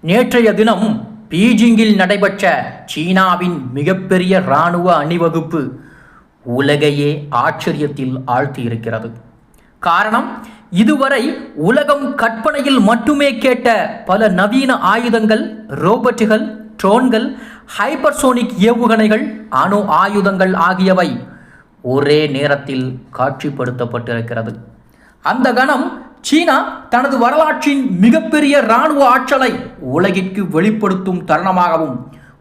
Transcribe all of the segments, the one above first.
நேற்றைய தினம் பீஜிங்கில் நடைபெற்ற சீனாவின் மிகப்பெரிய இராணுவ அணிவகுப்பு உலகையே ஆச்சரியத்தில் ஆழ்த்தியிருக்கிறது. காரணம் இதுவரை உலகம் கற்பனையில் மட்டுமே கேட்ட பல நவீன ஆயுதங்கள் ரோபோட்டுகள் ட்ரோன்கள் ஹைப்பர்சோனிக் ஏவுகணைகள் அணு ஆயுதங்கள் ஆகியவை ஒரே நேரத்தில் காட்சிப்படுத்தப்பட்டிருக்கிறது. அந்த கணம் சீனா தனது வரலாற்றின் மிகப்பெரிய இராணுவ ஆற்றலை உலகிற்கு வெளிப்படுத்தும் தருணமாகவும்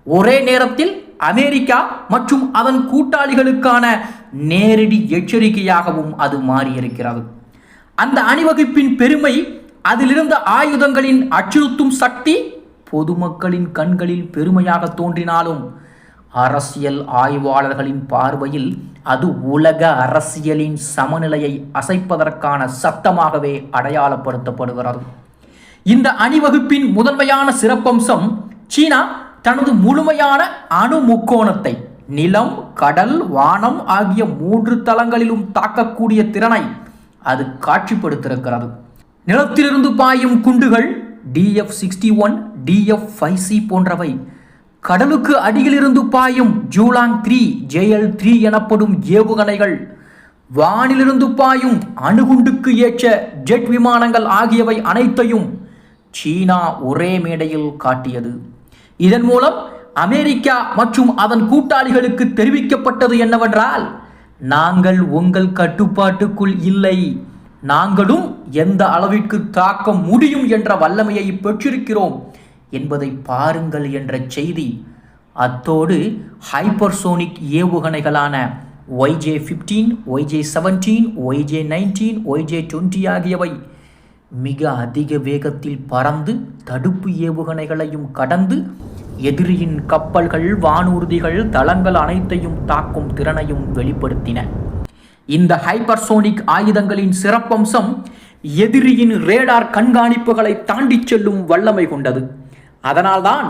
ஒரே நேரத்தில் அமெரிக்கா மற்றும் அதன் கூட்டாளிகளுக்கான நேரடி எச்சரிக்கையாகவும் அது மாறியிருக்கிறது. அந்த அணிவகுப்பின் பெருமை அதிலிருந்த ஆயுதங்களின் அச்சுறுத்தும் சக்தி பொதுமக்களின் கண்களில் பெருமையாக தோன்றினாலும் அரசியல் ஆய்வாளர்களின் பார்வையில் அது உலக அரசியலின் சமநிலையை அசைப்பதற்கான சத்தமாகவே அடையாளப்படுத்தப்படுகிறது. இந்த அணிவகுப்பின் முதன்மையான சிறப்பம்சம் சீனா தனது முழுமையான அணு முக்கோணத்தை நிலம் கடல் வானம் ஆகிய மூன்று தளங்களிலும் தாக்கக்கூடிய திறனை அது காட்சிப்படுத்திருக்கிறது நிலத்திலிருந்து பாயும் குண்டுகள் DF sixty one DF five C போன்றவை கடலுக்கு அடியிலிருந்து பாயும் ஜூலாங் த்ரீ ஜேஎல் த்ரீ எனப்படும் ஏவுகணைகள் வானிலிருந்து பாயும் அணுகுண்டுக்கு ஏற்ற ஜெட் விமானங்கள் ஆகியவை அனைத்தையும் சீனா ஒரே மேடையில் காட்டியது. இதன் மூலம் அமெரிக்கா மற்றும் அதன் கூட்டாளிகளுக்கு தெரிவிக்கப்பட்டது என்னவென்றால் நாங்கள் உங்கள் கட்டுப்பாட்டுக்குள் இல்லை. நாங்களும் எந்த அளவிற்கு தாக்க முடியும் என்ற வல்லமையை பெற்றிருக்கிறோம். என்பதை பாருங்கள் என்ற செய்தி. அத்தோடு hypersonic ஏவுகணைகளான YJ fifteen YJ seventeen YJ nineteen YJ twenty ஆகியவை மிக அதிக வேகத்தில் பறந்து தடுப்பு ஏவுகணைகளையும் கடந்து எதிரியின் கப்பல்கள் வானூர்திகள் தளங்கள் அனைத்தையும் தாக்கும் திறனையும் வெளிப்படுத்தின. இந்த ஹைப்பர்சோனிக் ஆயுதங்களின் சிறப்பம்சம் எதிரியின் ரேடார் கண்காணிப்புகளை தாண்டிச் செல்லும் வல்லமை கொண்டது. அதனால்தான்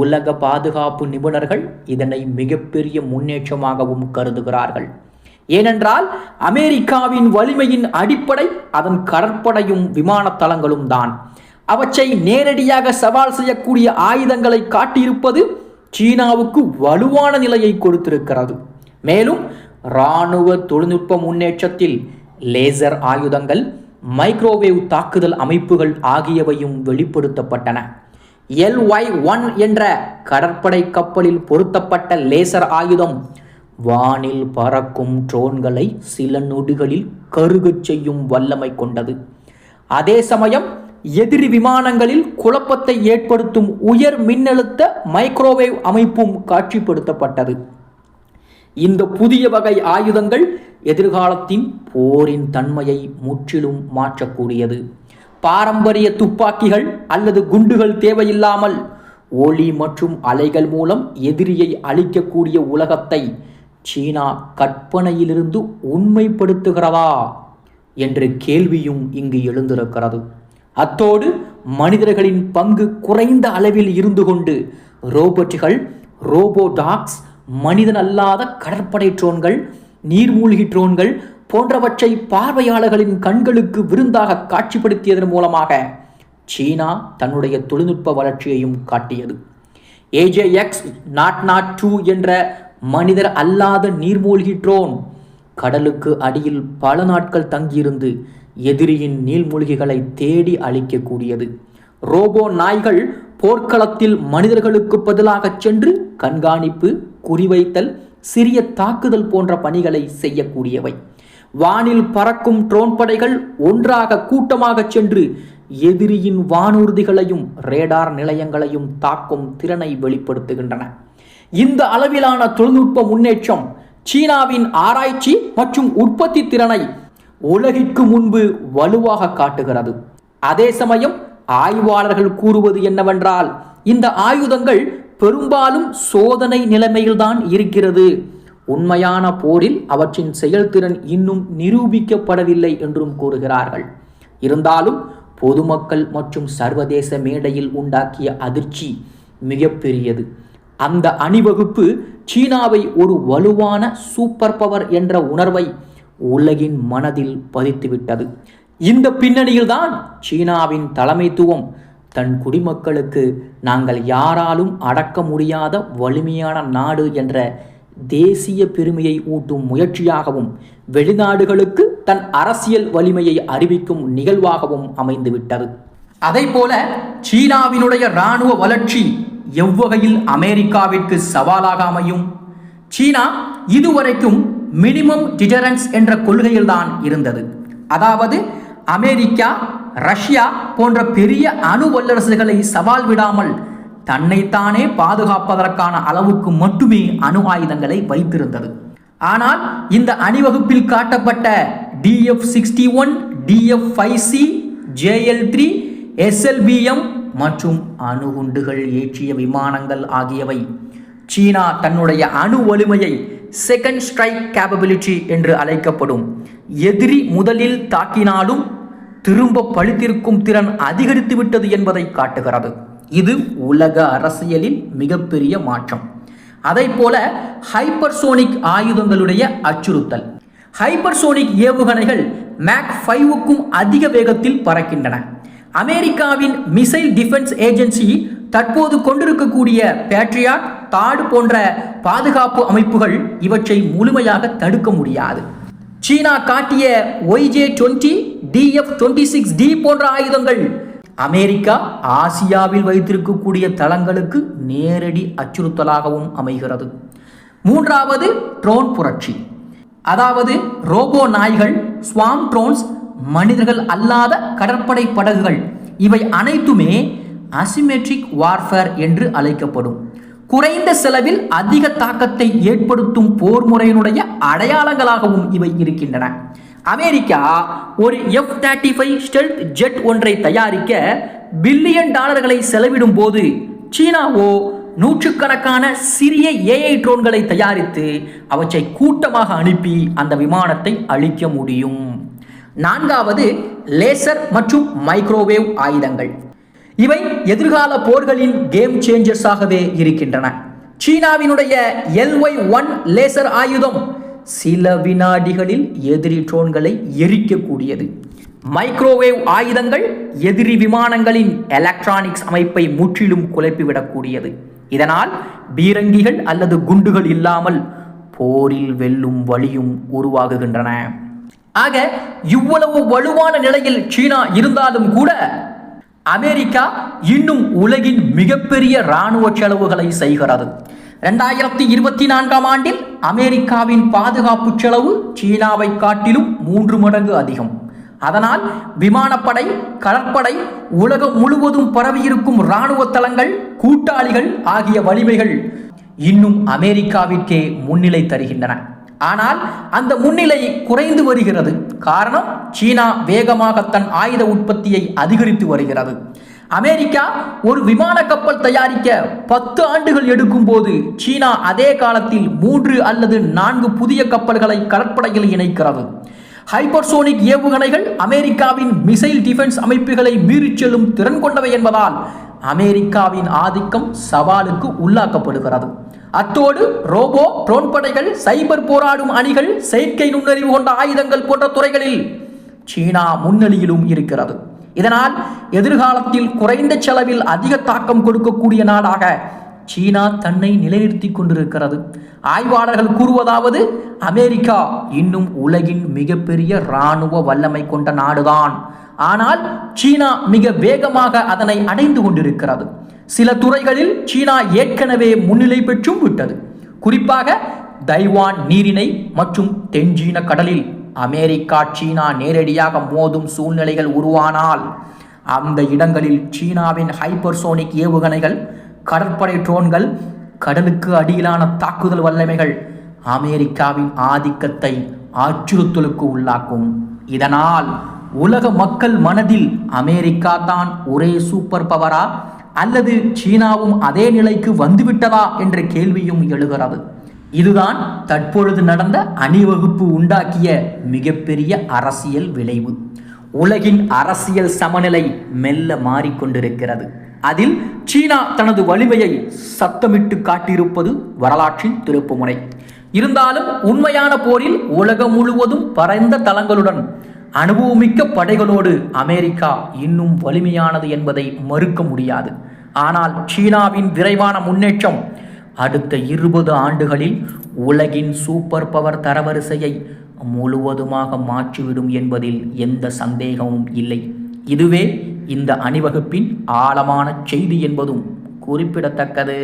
உலக பாதுகாப்பு நிபுணர்கள் இதனை மிகப்பெரிய முன்னேற்றமாகவும் கருதுகிறார்கள். ஏனென்றால் அமெரிக்காவின் வலிமையின் அடிப்படை அதன் கடற்படையும் விமான தளங்களும் தான். அவற்றை நேரடியாக சவால் செய்யக்கூடிய ஆயுதங்களை காட்டியிருப்பது சீனாவுக்கு வலுவான நிலையை கொடுத்திருக்கிறது. மேலும் இராணுவ தொழில்நுட்ப முன்னேற்றத்தில் லேசர் ஆயுதங்கள் மைக்ரோவேவ் தாக்குதல் அமைப்புகள் ஆகியவையும் வெளிப்படுத்தப்பட்டன. எல்ஒய் ஒன் என்ற கடற்படை கப்பலில் பொருத்தப்பட்ட லேசர் ஆயுதம். வானில் பறக்கும் ட்ரோன்களை சில நொடிகளில் கருகச் செய்யும் வல்லமை கொண்டது. அதே சமயம் எதிரி விமானங்களில் குழப்பத்தை ஏற்படுத்தும் உயர் மின்னழுத்த மைக்ரோவேவ் அமைப்பும் காட்சிப்படுத்தப்பட்டது. இந்த புதிய வகை ஆயுதங்கள் எதிர்காலத்தின் போரின் தன்மையை முற்றிலும் மாற்றக்கூடியது. பாரம்பரிய துப்பாக்கிகள் அல்லது குண்டுகள் தேவையில்லாமல் ஒளி மற்றும் அலைகள் மூலம் எதிரியை அழிக்கக்கூடிய உலகத்தை சீனா கற்பனையிலிருந்து உண்மைப்படுத்துகிறதா என்ற கேள்வியும் இங்கு எழுந்திருக்கிறது. அத்தோடு மனிதர்களின் பங்கு குறைந்த அளவில் இருந்து கொண்டு ரோபோட்டுகள் ரோபோடாக்ஸ் மனிதன் அல்லாத கடற்படை ட்ரோன்கள் நீர்மூழ்கி ட்ரோன்கள் போன்றவற்றை பார்வையாளர்களின் கண்களுக்கு விருந்தாக காட்சிப்படுத்தியதன் மூலமாக சீனா தன்னுடைய தொழில்நுட்ப வளர்ச்சியையும் காட்டியது. ஏஜேஎக்ஸ் நாட் நாட் டூ என்ற மனிதர் அல்லாத நீர்மூழ்கி ட்ரோன் கடலுக்கு அடியில் பல நாட்கள் தங்கியிருந்து எதிரியின் நீர்மூழ்கிகளை தேடி அழிக்கக்கூடியது. ரோபோ நாய்கள் போர்க்களத்தில் மனிதர்களுக்கு பதிலாக சென்று கண்காணிப்பு குறிவைத்தல் சிறிய தாக்குதல் போன்ற பணிகளை செய்யக்கூடியவை. வானில் பறக்கும் ட்ரோன் படைகள் ஒன்றாக கூட்டமாக சென்று எதிரியின் வானூர்திகளையும் ரேடார் நிலையங்களையும் தாக்கும் திறனை வெளிப்படுத்துகின்றன. இந்த அளவிலான தொழில்நுட்ப முன்னேற்றம் சீனாவின் ஆராய்ச்சி மற்றும் உற்பத்தி திறனை உலகிற்கு முன்பு வலுவாக காட்டுகிறது. அதே சமயம் ஆய்வாளர்கள் கூறுவது என்னவென்றால் இந்த ஆயுதங்கள் பெரும்பாலும் சோதனை நிலைமையில்தான் இருக்கிறது. உண்மையான போரில் அவற்றின் செயல்திறன் இன்னும் நிரூபிக்கப்படவில்லை என்றும் கூறுகிறார்கள். இருந்தாலும் பொதுமக்கள் மற்றும் சர்வதேச மேடையில் உண்டாக்கிய அதிர்ச்சி மிகப்பெரியது. அந்த அணிவகுப்பு சீனாவை ஒரு வலுவான சூப்பர் பவர் என்ற உணர்வை உலகின் மனதில் பதித்துவிட்டது. இந்த பின்னணியில்தான் சீனாவின் தலைமைத்துவம். தன் குடிமக்களுக்கு நாங்கள் யாராலும் அடக்க முடியாத வலிமையான நாடு என்ற தேசிய பெருமையை ஊட்டும் முயற்சியாகவும் வெளிநாடுகளுக்கு தன் அரசியல் வலிமையை அறிவிக்கும் நிகழ்வாகவும் அமைந்துவிட்டது. போல சீனாவினுடைய இராணுவ வளர்ச்சி எவ்வகையில் அமெரிக்காவிற்கு சவாலாக அமையும் சீனா இதுவரைக்கும் மினிமம் டிடரன்ஸ் என்ற கொள்கையில்தான் இருந்தது. அதாவது அமெரிக்கா ரஷ்யா போன்ற பெரிய அணு வல்லரசுகளை சவால் விடாமல் தன்னைத்தானே பாதுகாப்பதற்கான அளவுக்கு மட்டுமே அணு ஆயுதங்களை வைத்திருந்தது. ஆனால் இந்த அணிவகுப்பில் காட்டப்பட்ட DF sixty one DF five C JL three SLBM மற்றும் அணுகுண்டுகள் ஏற்றிய விமானங்கள் ஆகியவை சீனா தன்னுடைய அணு வலிமையை செகண்ட் ஸ்ட்ரைக் கேபபிலிட்டி என்று அழைக்கப்படும். எதிரி முதலில் தாக்கினாலும் திரும்ப பழித்திருக்கும் திறன் அதிகரித்து விட்டது என்பதை காட்டுகிறது. இது உலக அரசியலில் மிகப்பெரிய மாற்றம். அதை போல ஹைப்பர்சோனிக் ஆயுதங்களுடைய அச்சுறுத்தல். ஹைப்பர்சோனிக் ஏவுகணைகள் மேக் ஃபைவுக்கும் அதிக வேகத்தில் பறக்கின்றன. அமெரிக்காவின் மிசைல் டிஃபென்ஸ் ஏஜென்சி தற்போது கொண்டிருக்கக்கூடிய பேட்ரியாட் தாடு போன்ற பாதுகாப்பு அமைப்புகள் இவற்றை முழுமையாக தடுக்க முடியாது. சீனா காட்டிய YJ twenty DF twenty six D போன்ற ஆயுதங்கள் அமெரிக்கா ஆசியாவில் வைத்திருக்கக்கூடிய தளங்களுக்கு நேரடி அச்சுறுத்தலாகவும் அமைகிறது. மூன்றாவது ட்ரோன் புரட்சி. அதாவது ரோபோ நாய்கள் ஸ்வாம் ட்ரோன்ஸ் மனிதர்கள் அல்லாத கடற்படை படகுகள் இவை அனைத்துமே அசிமெட்ரிக் வார்ஃபேர் என்று அழைக்கப்படும். குறைந்த செலவில் அதிக தாக்கத்தை ஏற்படுத்தும் போர் முறையினுடைய அடையாளங்களாகவும் இவை இருக்கின்றன. அமெரிக்கா ஒரு F thirty five stealth jet ஒன்றை தயாரிக்க பில்லியன் டாலர்களை செலவிடும் போது சீனாவோ நூற்றுக்கணக்கான சிறிய ஏஐ ட்ரோன்களை தயாரித்து அவற்றை கூட்டமாக அனுப்பி அந்த விமானத்தை அழிக்க முடியும். நான்காவது லேசர் மற்றும் மைக்ரோவேவ் ஆயுதங்கள். இவை எதிர்கால போர்களின் கேம் சேஞ்சர்ஸாகவே இருக்கின்றன. சீனாவினுடைய எல்ஒய் ஒன் லேசர் ஆயுதம் சில வினாடிகளில் எதிரி ட்ரோன்களை எரிக்கக்கூடியது. மைக்ரோவேவ் ஆயுதங்கள் எதிரி விமானங்களின் எலக்ட்ரானிக்ஸ் அமைப்பை முற்றிலும் குழப்பிவிடக்கூடியது. இதனால் பீரங்கிகள் அல்லது குண்டுகள் இல்லாமல் போரில் வெல்லும் வழியும் உருவாகுகின்றன. ஆக இவ்வளவு வலுவான நிலையில் சீனா இருந்தாலும் கூட அமெரிக்கா இன்னும் உலகின் மிகப்பெரிய இராணுவ செலவுகளை செய்கிறது. ரெண்டாயிரத்தி இருபத்தி நான்காம் ஆண்டில் அமெரிக்காவின் பாதுகாப்பு செலவு சீனாவை காட்டிலும் மூன்று மடங்கு அதிகம். அதனால் விமானப்படை கடற்படை உலகம் முழுவதும் பரவியிருக்கும் இராணுவ தளங்கள் கூட்டாளிகள் ஆகிய வலிமைகள் இன்னும் அமெரிக்காவிற்கே முன்னிலை தருகின்றன. ஆனால் அந்த முன்னிலை குறைந்து வருகிறது. காரணம் சீனா வேகமாக தன் ஆயுத உற்பத்தியை அதிகரித்து வருகிறது. அமெரிக்கா ஒரு விமான கப்பல் தயாரிக்க பத்து ஆண்டுகள் எடுக்கும் போது சீனா அதே காலத்தில் மூன்று அல்லது நான்கு புதிய கப்பல்களை கடற்படையில் இணைக்கிறது. ஹைப்பர்சோனிக் ஏவுகணைகள் அமெரிக்காவின் மிசைல் டிஃபென்ஸ் அமைப்புகளை மீறிச் செல்லும் திறன் கொண்டவை என்பதால் அமெரிக்காவின் ஆதிக்கம் சவாலுக்கு உள்ளாக்கப்படுகிறது. அத்தோடு ரோபோ ட்ரோன் படைகள் சைபர் போராடும் அணிகள் செயற்கை நுண்ணறிவு கொண்ட ஆயுதங்கள் போன்ற துறைகளில் சீனா முன்னணியிலும் இருக்கிறது. இதனால் எதிர்காலத்தில் குறைந்த செலவில் அதிக தாக்கம் கொடுக்கக்கூடிய நாடாக சீனா தன்னை நிலைநிறுத்தி கொண்டிருக்கிறது. ஆய்வாளர்கள் கூறுவதாவது அமெரிக்கா இன்னும் உலகின் மிகப்பெரிய இராணுவ வல்லமை கொண்ட நாடுதான். ஆனால் சீனா மிக வேகமாக அதனை அடைந்து கொண்டிருக்கிறது. சில துறைகளில் சீனா ஏற்கனவே முன்னிலை பெற்றும் விட்டது. குறிப்பாக தைவான் நீரிணை மற்றும் தென்சீன கடலில். அமெரிக்கா சீனா நேரடியாக மோதும் சூழ்நிலைகள் உருவானால் அந்த இடங்களில் சீனாவின் ஹைப்பர்சோனிக் ஏவுகணைகள் கடற்படை ட்ரோன்கள் கடலுக்கு அடியிலான தாக்குதல் வல்லமைகள் அமெரிக்காவின் ஆதிக்கத்தை அச்சுறுத்தலுக்கு உள்ளாக்கும். இதனால் உலக மக்கள் மனதில் அமெரிக்கா தான் ஒரே சூப்பர் பவரா அல்லது சீனாவும் அதே நிலைக்கு வந்துவிட்டதா என்ற கேள்வியும் எழுகிறது. இதுதான் தற்பொழுது நடந்த அணிவகுப்பு உண்டாக்கிய மிகப்பெரிய அரசியல் விளைவு. உலகின் அரசியல் சமநிலை மெல்ல மாறிக்கொண்டிருக்கிறது. அதில் சீனா தனது வலிமையை சத்தமிட்டு காட்டியிருப்பது வரலாற்றின் திருப்புமுனை. இருந்தாலும் உண்மையான போரில் உலகம் முழுவதும் பரந்த தளங்களுடன் அனுபவமிக்க படைகளோடு அமெரிக்கா இன்னும் வலிமையானது என்பதை மறுக்க முடியாது. ஆனால் சீனாவின் விரைவான முன்னேற்றம் அடுத்த இருபது ஆண்டுகளில் உலகின் சூப்பர் பவர் தரவரிசையை முழுவதுமாக மாற்றிவிடும் என்பதில் எந்த சந்தேகமும் இல்லை. இதுவே இந்த அணிவகுப்பின் ஆழமான செய்தி என்பதும் குறிப்பிடத்தக்கது.